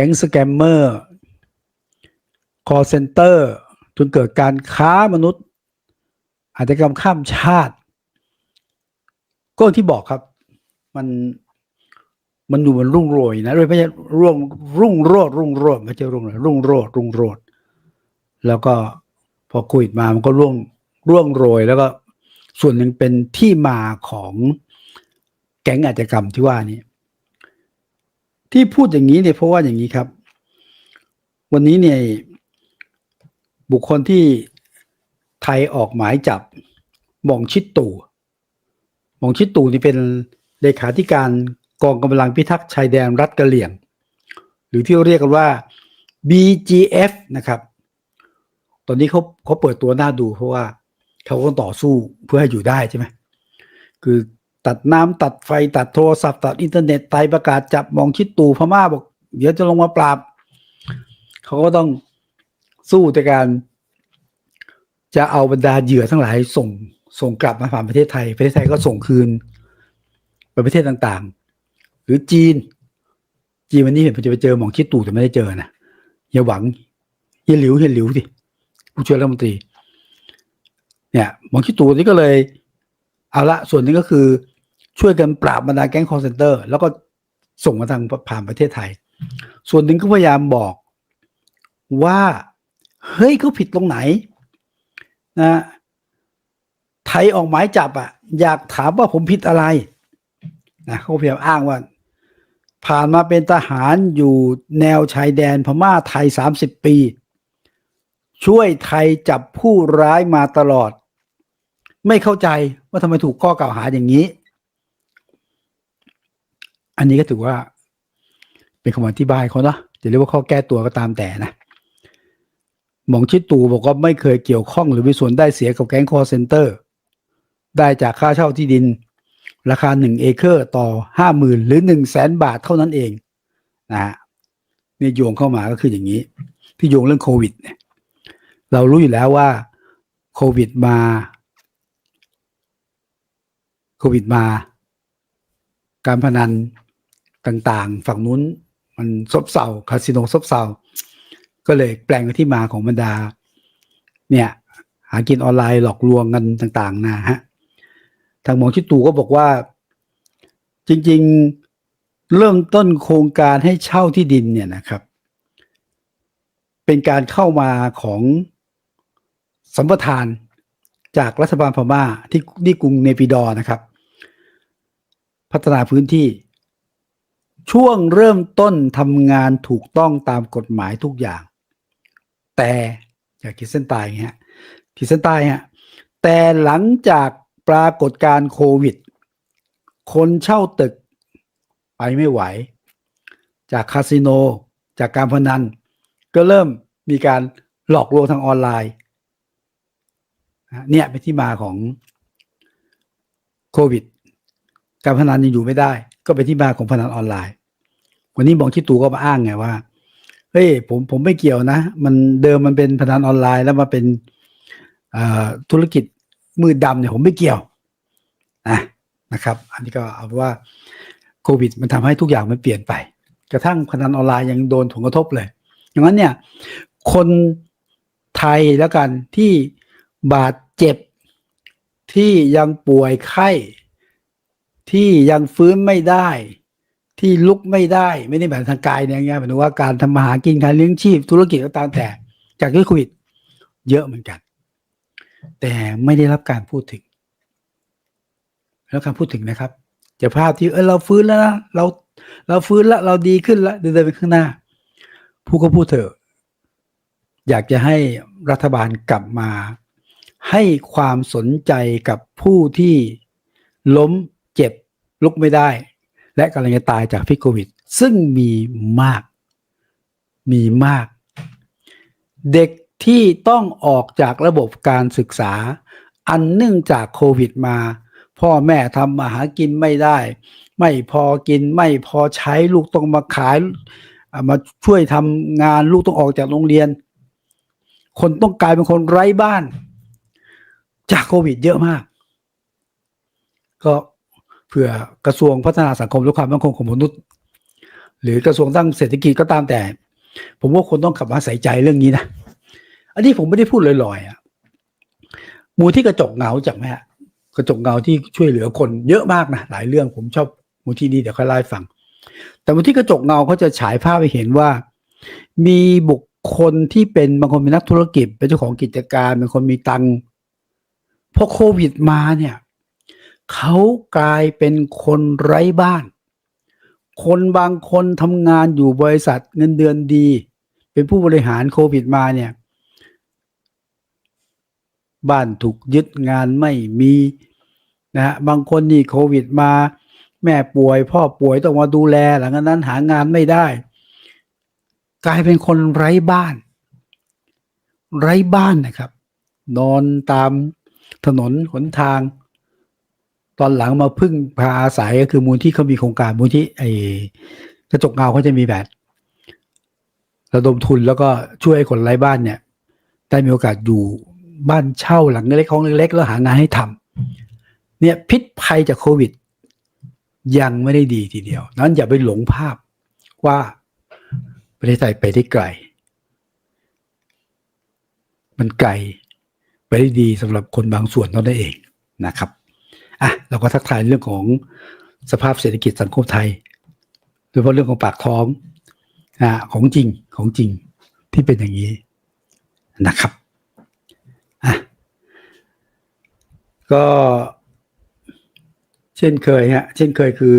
ก๊งสแกมเมอร์คอเซนเตอร์จนเกิดการค้ามนุษย์ อาชญากรรมข้ามชาติ ก็ที่บอกครับ มันมันดูมันรุ่งโรยนะไม่ใช่รุ่งรุ่งโรดรุ่งโรดไม่ใช่รุ่งโรยรุ่งโรดรุ่งโรดแล้วก็พอโควิดมามันก็ร่วงร่วงโรย แล้วก็ส่วนหนึ่งเป็นที่มาของแก๊งอาชญากรรมที่ว่านี้ ที่พูดอย่างนี้เนี่ยเพราะว่าอย่างนี้ครับ วันนี้เนี่ยบุคคลที่ไทยออกหมายจับมองชิดตู่มองชิดตู่นี่เป็นเลขาธิการกองกำลังพิทักษ์ชายแดนรัฐกะเหรี่ยง หรือที่เรียกกันว่า BGF นะครับ ตอนนี้เขาเขาเปิดตัวหน้าดูเพราะว่าเขาก็ต่อสู้เพื่อให้อยู่ได้ใช่ไหมคือ ตัดน้ำตัดไฟตัดโทรศัพท์ตัดอินเทอร์เน็ตไทยประกาศจับมองชิดตู่พม่าบอก เดี๋ยวจะลงมาปราบ เขาก็ต้องสู้ในการ จะเอาบรรดาเหยื่อทั้งหลายส่งส่งกลับมาผ่านประเทศไทย ประเทศไทยก็ส่งคืนไปประเทศต่างๆ หรือจีน จีนวันนี้เห็นผมจะไปเจอหมองชิดตู่แต่ไม่ได้เจอนะอย่าหวังเฮียหลิวเฮียหลิวสิผู้ช่วยรัฐมนตรี เนี่ยหมองชิดตู่นี่ก็เลยเอาละส่วนนึงก็คือ ช่วยกันปราบบรรดาแก๊งคอร์เซนเตอร์ แล้วก็ส่งมาทางผ่านประเทศไทย ส่วนหนึ่งก็พยายามบอกว่าเฮ้ยเขาผิดตรงไหนนะไทยออกหมายจับอะ อยากถามว่าผมผิดอะไรนะเขาพยายามอ้างว่า ผ่านมาเป็นทหารอยู่แนวชายแดนพม่าไทยสามสิบปี ช่วยไทยจับผู้ร้ายมาตลอด ไม่เข้าใจว่าทำไมถูกข้อกล่าวหาอย่างนี้ อันนี้ก็ถือว่า เป็นคำอธิบายเขาเนาะจะเรียกว่าข้อแก้ตัวก็ตามแต่นะหมองชิดตูบอกว่าไม่เคยเกี่ยวข้องหรือมีส่วนได้เสียกับแก๊งคอร์เซนเตอร์ ได้จากค่าเช่าที่ดิน ราคาหนึ่งเอเคอร์ต่อห้าหมื่นหรือหนึ่งแสนบาทเท่านั้นเองนะฮะนี่โยงเข้ามาก็คืออย่างนี้ ที่โยงเรื่องโควิดเนี่ยเรารู้อยู่แล้วว่าโควิดมาโควิดมา การพนัน ต่างๆ ฝั่งนู้นมันซบเซาคาสิโนซบเซาก็เลยแปลงที่มาของบรรดา เนี่ย หากินออนไลน์หลอกลวงกันต่าง ๆ นะฮะทางหมองชิตูก็บอกว่า จริง ๆ เริ่มต้นโครงการให้เช่าที่ดินเนี่ยนะครับ เป็นการเข้ามาของสัมปทานจากรัฐบาลพม่าที่ที่กรุงเนปิดอนะครับ พัฒนาพื้นที่ ช่วงเริ่มต้นทำงานถูกต้องตามกฎหมายทุกอย่าง แต่อยากขีดเส้นใต้อย่างเงี้ยขีดเส้นใต้ฮะแต่หลังจากปรากฏการโควิด คนเช่าตึกไปไม่ไหว จากคาสิโน จากการพนัน ก็เริ่มมีการหลอกลวงทางออนไลน์เนี่ยเป็นที่มาของโควิด การพนันยังอยู่ไม่ได้ ก็เป็นที่มาของพนันออนไลน์ วันนี้บอกที่ตูก็มาอ้างไงว่าเฮ้ยผมผมไม่เกี่ยวนะ มันเดิมมันเป็นพนันออนไลน์แล้วมาเป็นธุรกิจมืดดำเนี่ยผมไม่เกี่ยวนะนะครับ อันนี้ก็เอาว่าโควิด มันทำให้ทุกอย่างมันเปลี่ยนไป กระทั่งพนันออนไลน์ยังโดนผลกระทบเลยอย่างนั้นเนี่ย คนไทยแล้วกันที่บาดเจ็บที่ยังป่วยไข้ ที่ยังฟื้นไม่ได้ ที่ลุกไม่ได้ไม่ได้แบบทางกายเนี่ยไงหมายถึงว่าการทำมาหากินการเลี้ยงชีพ ธุรกิจก็ตามแต่ จากที่โควิดเยอะเหมือนกัน แต่ไม่ได้รับการพูดถึง แล้วการพูดถึงนะครับจะภาพที่เออเราฟื้นแล้วนะเราเราฟื้นแล้วเราดีขึ้นแล้วเดินไปข้างหน้า ผู้ก็พูดเถอะอยากจะให้รัฐบาลกลับมา ให้ความสนใจกับผู้ที่ล้มเจ็บลุกไม่ได้ และกำลังจะตายจากพิษโควิด ซึ่งมีมาก มีมาก เด็กที่ต้องออกจากระบบการศึกษา อันเนื่องจากโควิดมา พ่อแม่ทำมาหากินไม่ได้ ไม่พอกินไม่พอใช้ลูกต้องมาขาย มาช่วยทำงานลูกต้องออกจากโรงเรียน คนต้องกลายเป็นคนไร้บ้าน จากโควิดเยอะมาก ก็ เผื่อกระทรวงพัฒนาสังคมและความมั่นคงของมนุษย์ หรือกระทรวงตั้งเศรษฐกิจก็ตามแต่ ผมว่าคนต้องกลับมาใส่ใจเรื่องนี้นะอันนี้ผมไม่ได้พูดลอยๆอะมูลที่กระจกเงาจากไหมฮะกระจกเงาที่ช่วยเหลือคนเยอะมากนะหลายเรื่องผมชอบมูลที่นี้เดี๋ยวค่อยเล่าให้ฟัง แต่มูลที่กระจกเงาเขาจะฉายภาพให้เห็นว่า มีบุคคลที่เป็นบางคนเป็นนักธุรกิจเป็นเจ้าของกิจการเป็นคนมีตังค์พอโควิดมาเนี่ย เขากลายเป็นคนไร้บ้าน คนบางคนทำงานอยู่บริษัทเงินเดือนดี เป็นผู้บริหารโควิดมาเนี่ย บ้านถูกยึดงานไม่มีนะฮะบางคนนี่โควิดมา แม่ป่วยพ่อป่วยต้องมาดูแล หลังจากนั้นหางานไม่ได้ กลายเป็นคนไร้บ้าน ไร้บ้านนะครับ นอนตามถนนหนทาง ตอนหลังมาพึ่งพาอาศัยก็คือมูลที่เขามีโครงการมูลที่ไอ้กระจกเงาเขาจะมีแบบระดมทุนแล้วก็ช่วยคนไร้บ้านเนี่ย ได้มีโอกาสอยู่บ้านเช่าหลังเล็กๆของเล็ก ๆ แล้วหางานให้ทำเนี่ยพิษภัยจากโควิด ยังไม่ได้ดีทีเดียว นั้นอย่าไปหลงภาพว่าประเทศไทยไปได้ไกล มันไกลไปได้ดีสำหรับคนบางส่วนเท่านั้นเองนะครับ อะเราก็ทักทายเรื่องของสภาพเศรษฐกิจสังคมไทยโดยเฉพาะเรื่องของปากท้องอ่าของจริงของจริงที่เป็นอย่างนี้นะครับอะก็เช่นเคยฮะ เช่นเคยคือ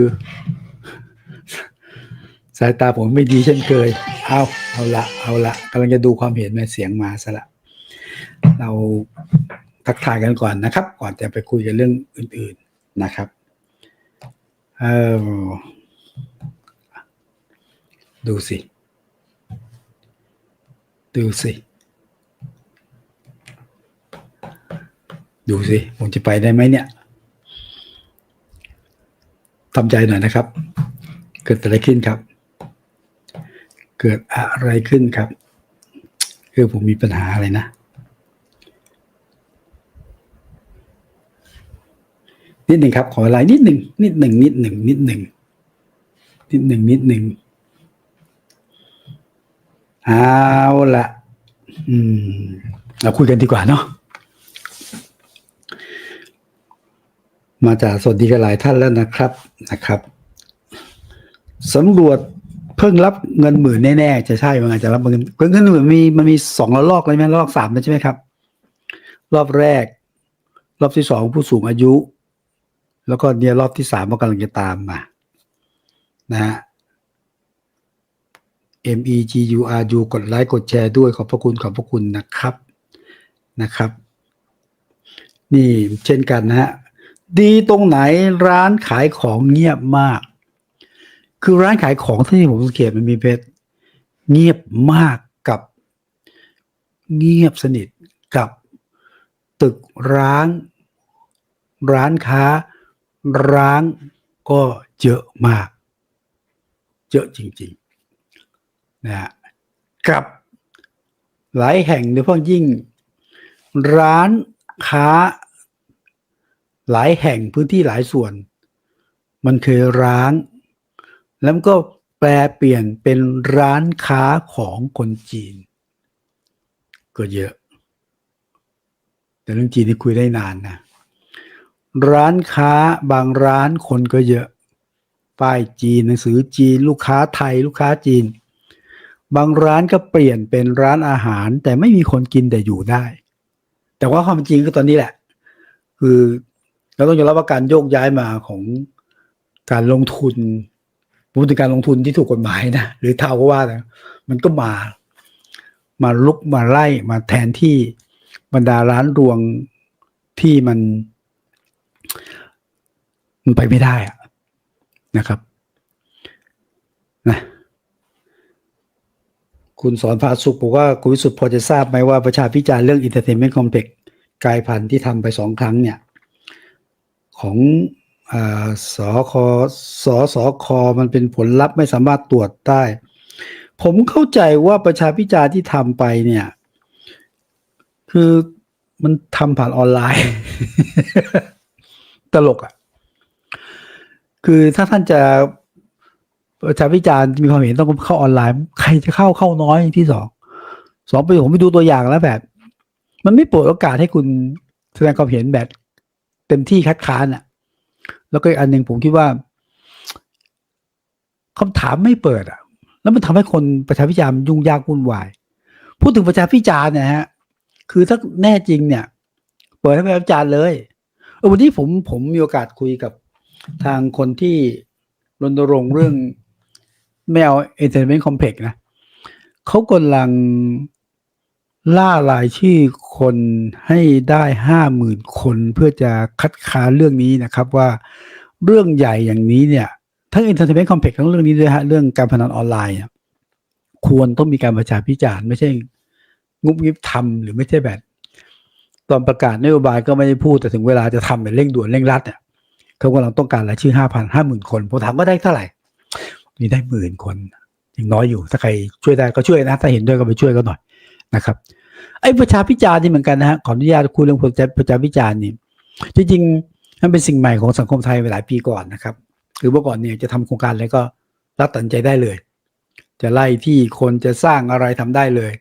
สายตาผมไม่ดีเช่นเคย เอาเอาละเอาละกำลังจะดูความเห็นมาเสียงมาซะละ เรา ทักทายกันก่อนนะครับ ก่อนจะไปคุยกันเรื่องอื่น ๆนะครับเออดูสิ ดูสิ ดูสิ ผมจะไปได้ไหมเนี่ยทำใจหน่อยนะครับ เกิดอะไรขึ้นครับ เกิดอะไรขึ้นครับ คือผมมีปัญหาอะไรนะ นิดหนึ่งครับ ขอเวลานิดหนึ่งนิดหนึ่งนิดหนึ่งนิดหนึ่งนิดหนึ่งนิดหนึ่งเอาละอืม เราคุยกันดีกว่าเนาะมาจากสวัสดีกันหลายท่านแล้วนะครับนะครับสำรวจเพิ่งรับเงินหมื่นแน่ๆจะใช่มันอาจจะรับเงินเงินหมื่นมีมันมีสองระลอกเลยไหมระลอกสามใช่ไหมครับ รอบแรก รอบที่สองผู้สูงอายุ แล้วก็เนี่ยรอบที่สามก็กำลังจะตามมา นะฮะ M E G U R U กดไลค์กดแชร์ด้วยขอบพระคุณขอบพระคุณนะครับนะครับ นี่เช่นกันนะฮะดีตรงไหนร้านขายของเงียบมาก คือร้านขายของที่ผมสังเกตมันมีเพชรเงียบมากกับเงียบสนิทกับตึกร้าง ร้านค้า ร้างก็เยอะมาก เยอะจริงๆนะฮะกับหลายแห่งโดยเฉพาะยิ่ง ร้านค้า หลายแห่งพื้นที่หลายส่วน มันเคยร้าง แล้วก็แปลเปลี่ยนเป็นร้านค้าของคนจีน ก็เยอะ แต่เรื่องจีนนี่คุยได้นานนะ ร้านค้าบางร้านคนก็เยอะ ป้ายจีนหนังสือจีน ลูกค้าไทย ลูกค้าจีน บางร้านก็เปลี่ยนเป็นร้านอาหาร แต่ไม่มีคนกินแต่อยู่ได้ แต่ว่าความจริงก็ตอนนี้แหละ คือเราต้องยอมรับว่าการโยกย้ายมาของการลงทุนพูดถึงการลงทุนที่ถูกกฎหมายนะหรือเท่าก็ว่านะมันก็มา มาลุกมาไล่มาแทนที่บรรดาร้านรวงที่มัน มันไปไม่ได้อะนะครับนะคุณสอนพาสุขบอกว่าคุณวิสุทธ์พอจะทราบไหมว่าประชาพิจารณ์เรื่อง Entertainment Complex กลายพันธุ์ที่ทำไปสองครั้งเนี่ย ของอสอคอสอสอคอมันเป็นผลลัพธ์ไม่สามารถตรวจได้ ผมเข้าใจว่าประชาพิจารณ์ที่ทำไปเนี่ย คือมันทำผ่านออนไลน์ ตลกอะ่ะ คือถ้าท่านจะประชาพิจารณ์มีความเห็นต้องเข้าออนไลน์ ใครจะเข้าเข้าน้อยที่สองสองประโยคผมไปดูตัวอย่างแล้วแบบ มันไม่เปิดโอกาสให้คุณแสดงความเห็นแบบ เต็มที่คัดค้านอะ แล้วก็อีกอันหนึ่งผมคิดว่าคำถามไม่เปิดอะ แล้วมันทำให้คนประชาพิจารณ์ยุ่งยากวุ่นวาย พูดถึงประชาพิจารณ์เนะฮะ คือถ้าแน่จริงเนี่ย เปิดให้ประชาพิจารณ์เลยเออวันนี้ผมผมมีโอกาสคุยกับ ทางคนที่รณรงค์เรื่องแมวเอนเตอร์เมนต์คอมเพล็กนะเขากำลังล่ารายชื่อคนให้ได้ห้าหมื่นคนเพื่อจะคัดค้านเรื่องนี้นะครับว่าเรื่องใหญ่อย่างนี้เนี่ยทั้ง Entertainment Complex ทั้งเรื่องนี้ด้วยฮะเรื่องการพนันออนไลน์ควรต้องมีการประชาพิจารณ์ไม่ใช่งุบงิบทำหรือไม่ใช่แบบ ตอนประกาศนโยบายก็ไม่ได้พูดแต่ถึงเวลาจะทำเป็นเร่งด่วนเร่งรัดเนี่ย เขากำลังต้องการรายชื่อห้าพันห้าหมื่นคนผมถามว่าได้เท่าไหร่มีได้หมื่นคนยังน้อยอยู่ถ้าใครช่วยได้ก็ช่วยนะ ถ้าเห็นด้วยก็ไปช่วยก็หน่อยนะครับ ไอ้ประชาพิจารณ์นี่เหมือนกันนะฮะขออนุญาตคุยเรื่องประชาประชาพิจารณ์นี่จริงๆมันเป็นสิ่งใหม่ของสังคมไทยมาหลายปีก่อนนะครับคือเมื่อก่อนเนี่ยจะทำโครงการอะไรก็รัดตัดใจได้เลย จะไล่ที่คนจะสร้างอะไรทำได้เลย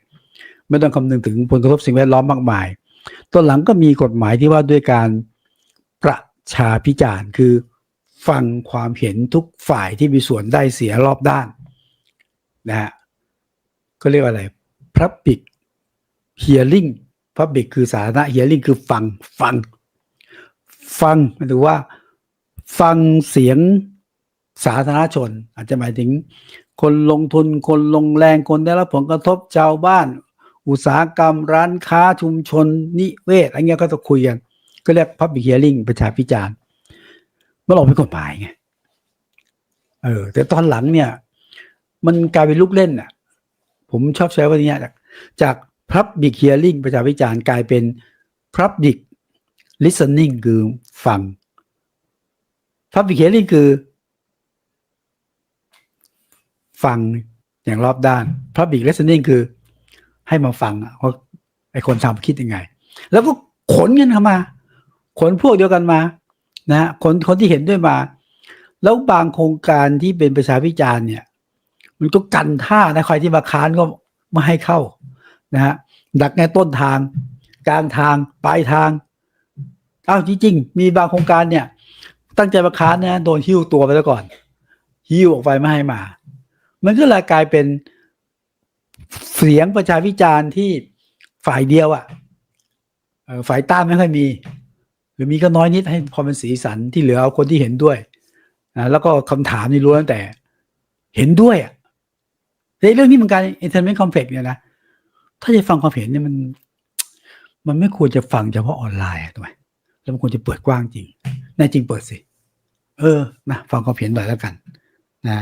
ไม่ต้องคำนึงถึงผลกระทบสิ่งแวดล้อมมากมายตอนหลังก็มีกฎหมายที่ว่าด้วยการ ชาพิจารณ์คือ ฟังความเห็นทุกฝ่ายที่มีส่วนได้เสียรอบด้านนะฮะก็เรียกว่าอะไร public hearing public คือสาธารณะ hearing คือฟังฟัง ฟังหมายถึงว่าฟังเสียงสาธารณชน อาจจะหมายถึง คนลงทุนคนลงแรงคนได้รับผลกระทบชาวบ้าน อุตสาหกรรมร้านค้าชุมชนนิเวศอะไรเงี้ยก็ต้องคุยกัน ก็เรียก public hearing ประชาพิจารณ์มันออกเป็นกฎหมายไงเออ แต่ตอนหลังเนี่ย มันกลายเป็นลูกเล่นอะ ผมชอบใช้ว่านี้จากจาก public hearing ประชาพิจารณ์กลายเป็น public listening คือฟัง public hearing คือ ฟังอย่างรอบด้าน public listening คือให้มาฟังว่าไอ้คนทำคิดยังไง แล้วก็ขนเงินเข้ามา ขนพวกเดียวกันมานะฮะคนคนที่เห็นด้วยมา แล้วบางโครงการที่เป็นประชาพิจารณ์เนี่ย มันก็กันท่านะใครที่มาค้านก็ไม่ให้เข้านะฮะดักในต้นทาง กลางทางปลายทางอ้าวจริงๆมีบางโครงการเนี่ย ตั้งใจมาค้านนะโดนหิ้วตัวไปแล้วก่อนหิ้วออกไปไม่ให้มา มันก็เลยกลายเป็นเสียงประชาพิจารณ์ที่ฝ่ายเดียวอะ่ะฝ่ายต้านไม่ค่อยมี หรือมีก็น้อยนิดให้พอเป็นสีสันที่เหลือเอาคนที่เห็นด้วยนะแล้วก็คำถามนี่รู้ตั้งแต่เห็นด้วยอะ่ะในเรื่องนี้มือนกัน Entertainment Complex เนี่ยนะถ้าจะฟังความเห็นเนี่ยมัน มันไม่ควรจะฟังเฉพาะออนไลน์ถูกไหมแล้วมันควรจะเปิดกว้างจริงแน่จริงเปิดสิ เออนะฟังความเห็นหน่อยแล้วกัน นะ